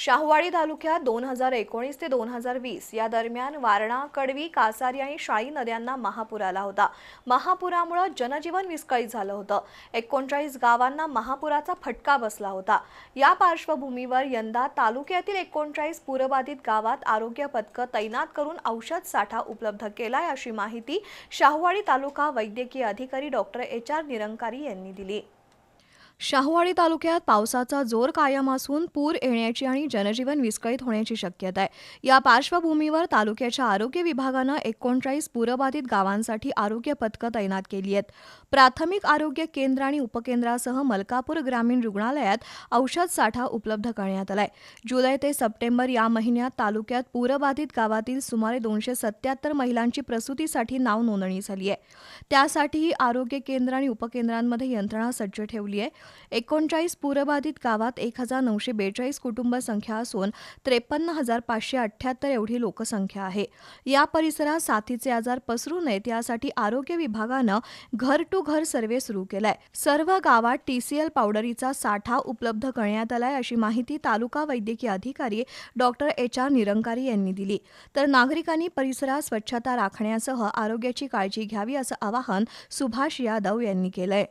शाहवाडी तालुक्यात दोन हजार एकोणीस ते दोन हजार वीस या दरम्यान वारणा कडवी कासारी आणि शाळी नद्यांना महापूर आला होता. महापुरामुळे जनजीवन विस्कळीत झालं होतं. एकोणचाळीस गावांना महापुराचा फटका बसला होता. या पार्श्वभूमीवर यंदा तालुक्यातील एकोणचाळीस पूरबाधित गावात आरोग्य पथकं तैनात करून औषध साठा उपलब्ध केलाय अशी माहिती शाहवाडी तालुका वैद्यकीय अधिकारी डॉक्टर एच आर निरंकारी यांनी दिली. शाहूवाडी तालुक्यात पावसाचा जोर कायम असून पूर येण्याची आणि जनजीवन विस्कळीत होण्याची शक्यता आहे. या पार्श्वभूमीवर तालुक्याच्या आरोग्य विभागानं एकोणचाळीस पूरबाधित गावांसाठी आरोग्य पथकं तैनात केली आहेत. प्राथमिक आरोग्य केंद्र आणि उपकेंद्रासह मलकापूर ग्रामीण रुग्णालयात औषध साठा उपलब्ध करण्यात आलाय. जुलै ते सप्टेंबर या महिन्यात तालुक्यात पूरबाधित गावातील सुमारे दोनशे सत्याहत्तर महिलांची प्रसूतीसाठी नाव नोंदणी झाली आहे. त्यासाठीही आरोग्य केंद्र आणि उपकेंद्रांमध्ये यंत्रणा सज्ज ठेवली आहे. एकोणचाळीस पूरबाधित गावात एक हजार नऊशे बेचाळीस कुटुंब संख्या असून त्रेपन्न हजार पाचशे अठ्ठ्याहत्तर एवढी लोकसंख्या आहे. या परिसरात साथीचे आजार पसरू नयेत यासाठी आरोग्य विभागानं घर टू घर सर्व्हे सुरू केलाय. सर्व गावात टीसीएल पावडरीचा साठा उपलब्ध करण्यात आलाय अशी माहिती तालुका वैद्यकीय अधिकारी डॉक्टर एच आर निरंकारी यांनी दिली. तर नागरिकांनी परिसरात स्वच्छता राखण्यासह आरोग्याची काळजी घ्यावी असं आवाहन सुभाष यादव यांनी केलंय.